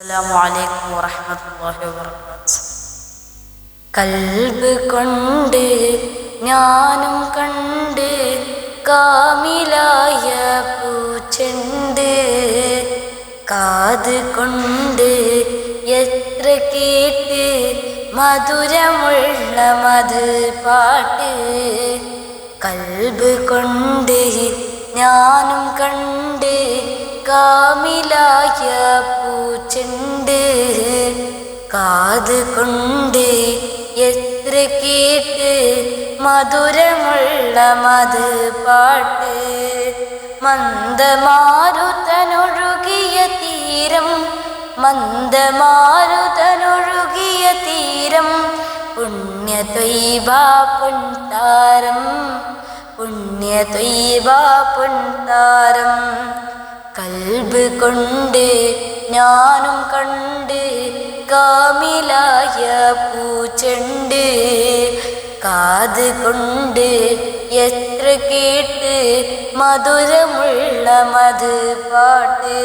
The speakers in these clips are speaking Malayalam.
അസ്സാം വലൈക്കും വറഹമത്തല്ലാഹി വബർക്കാത്തു കൽബ് കൊണ്ട് ഞാനും കണ്ട് കാമിലായ പൂച്ചെണ്ട്. കാത് കൊണ്ട് എത്ര കേട്ട് മധുരമുള്ള മത് പാട്ട്. കൽബ് കൊണ്ട് ഞാനും കണ്ട് കാമിലായ കാത് കൊണ്ട് എത്ര കേട്ട് മധുരമുള്ള മധു പാട്ട്. മന്ദമാരുതനൊഴുകിയ തീരം മന്ദമാരുതനൊഴുകിയ തീരം പുണ്യത്വൈവ പൊൻതാരം പുണ്യത്വൈവ പൊൻതാരം. കൽബ് കൊണ്ട് ഞാനും കണ്ട് കാമിലായ പൂച്ചെണ്ട് കാത് കൊണ്ട് എത്ര കേട്ട് മധുരമുള്ള മധു പാട്ട്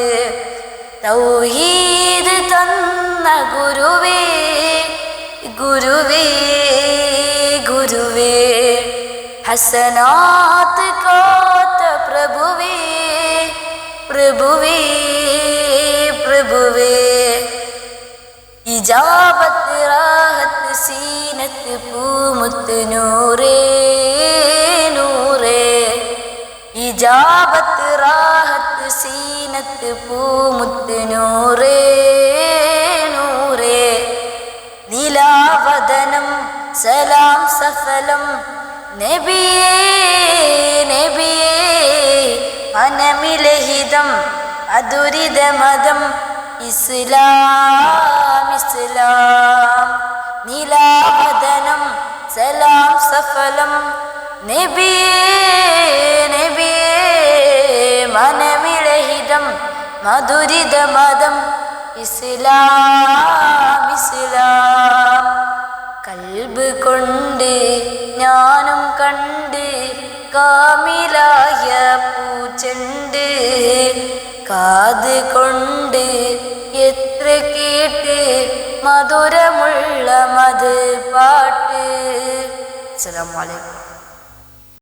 തൗഹീദ് തന്ന ഗുരുവേ ഗുരുവേ ഗുരുവേ ഹസനാത്ത് ഇജാബത്ത് റാഹത്ത് സീനത്ത് പൂമുത്ത് നൂറേ നൂറേ ഇജാബത്ത് റാഹത്ത് സീനത്ത് പൂമുത്ത് നൂറേ നൂറേ നിലാവദനം സലാം സഫലം നബിയേ നബിയേ മനമിലഹിതം അദുരിത മതം ഇസ്ലാം. ഇസ്ലാം നിലാവദനം സലാം സഫലം. മനമിളഹിതം മധുരിത മതം. ഇസ്ലാം ഇസ്ലാം. കൽബ് കൊണ്ട് ഞാനും കണ്ട് കാമിലായ പൂച്ചണ്ട്. കാത് കൊണ്ട് എത്ര കേട്ട് മധുരമുള്ള മത് പാട്ട് അസ്സലാമു അലൈക്കും.